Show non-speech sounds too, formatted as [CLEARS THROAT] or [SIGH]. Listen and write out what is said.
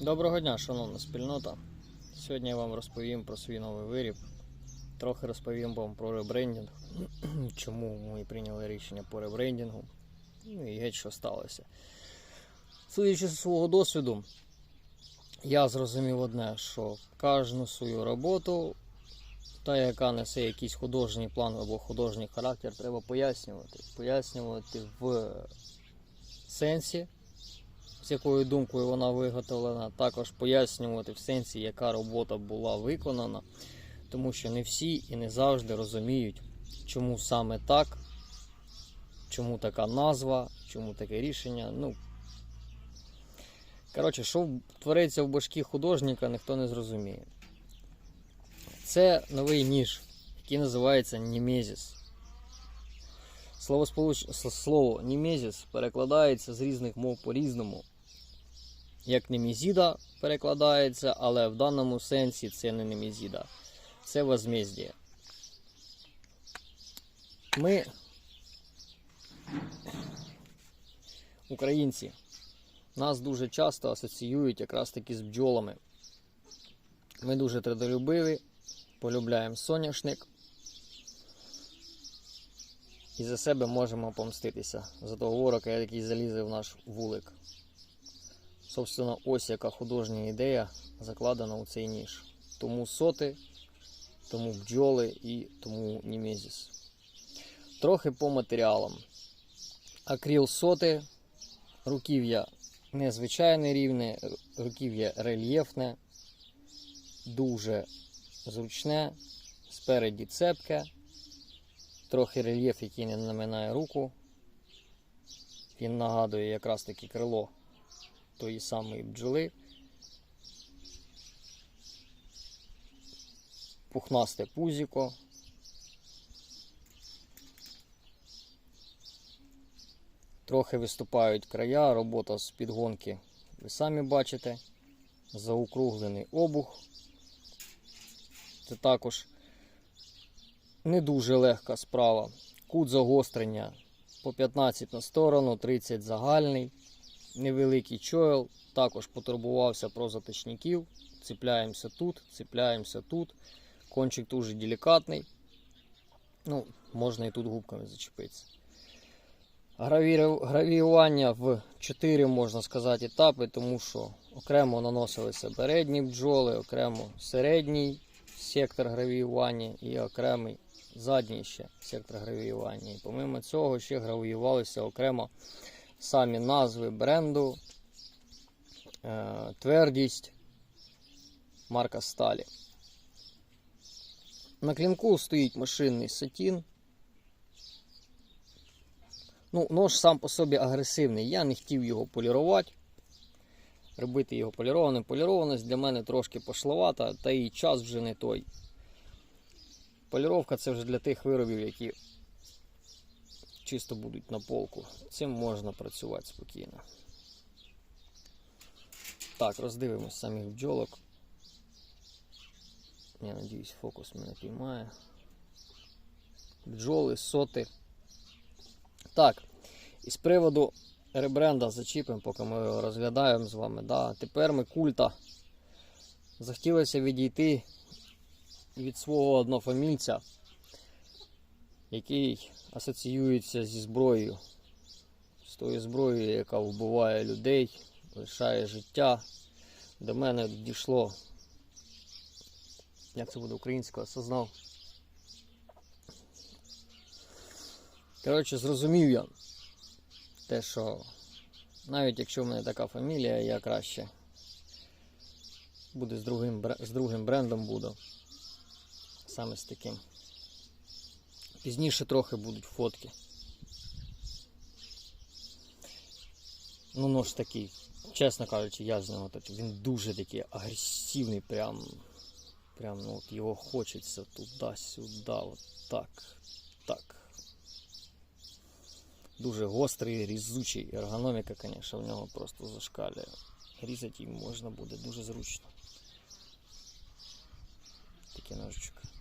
Доброго дня, шановна спільнота. Сьогодні я вам розповім про свій новий виріб. Трохи розповім вам про ребрендінг, [CLEARS THROAT] чому ми прийняли рішення по ребрендінгу. Ну і геть що сталося. Судячи з свого досвіду, я зрозумів одне, що кожну свою роботу, та яка несе якийсь художній план або художній характер, треба пояснювати. Пояснювати в сенсі, з якою думкою вона виготовлена, також пояснювати в сенсі, яка робота була виконана, тому що не всі і не завжди розуміють, чому саме так, чому така назва, чому таке рішення. Ну, коротше, що твориться в башкі художника, ніхто не зрозуміє. Це новий ніж, який називається Німезіс. Слово, слово Німезіс перекладається з різних мов по-різному. Як Немезіда перекладається, але в даному сенсі це не Немезіда, це возмездія. Ми, українці, нас дуже часто асоціюють якраз таки з бджолами. Ми дуже трудолюбиві, полюбляємо соняшник і за себе можемо помститися за того ворока, який залізе в наш вулик. Собственно, ось яка художня ідея закладена у цей ніж. Тому соти, тому бджоли і тому німезіс. Трохи по матеріалам. Акріл соти, руків'я незвичайне рівне, руків'я рельєфне, дуже зручне, спереді цепке, трохи рельєф, який не наминає руку. Він нагадує якраз таки крило тої самої бджоли. Пухнасте пузіко. Трохи виступають края, робота з підгонки, ви самі бачите. Заокруглений обух. Це також не дуже легка справа. Кут загострення по 15 на сторону, 30 загальний невеликий чойл, також потурбувався про заточників. Цепляємося тут, цепляємося тут. Кончик дуже делікатний. Ну, можна і тут губками зачепитися. Гравіювання в 4, можна сказати, етапи, тому що окремо наносилися передні бджоли, окремо середній сектор гравіювання і окремий задній ще сектор гравіювання. І помимо цього ще гравіювалися окремо самі назви бренду, е, твердість, марка сталі. На клінку стоїть машинний сатін. Ну, нож сам по собі агресивний. Я не хотів його полірувати. Робити його полірованим. Полірованість для мене трошки пошловата, та і час вже не той. Поліровка це вже для тих виробів, які чисто будуть на полку. Цим можна працювати спокійно. Так, роздивимось самих бджолок. Я надіюсь, фокус мене піймає. Бджоли, соти. Так, і з приводу ребренда зачіпимо, поки ми його розглядаємо з вами. Да. Тепер ми культа. Захотілося відійти від свого однофамільця, який асоціюється зі зброєю, з тою зброєю, яка вбиває людей, лишає життя. До мене дійшло, як це буде українською, осознав. Коротше, зрозумів я те, що навіть якщо в мене така фамілія, я краще буде з другим, з другим брендом буду. Саме з таким. Пізніше трохи будуть фотки. Ну, нож такий, чесно кажучи, я з нього так. Він дуже такий агресивний, прям. Прям ну, от його хочеться туди-сюди, от так, так. Дуже гострий, різучий. Ергономіка, звісно, в нього просто зашкалює. Різати їм можна буде дуже зручно. Такий ножичок.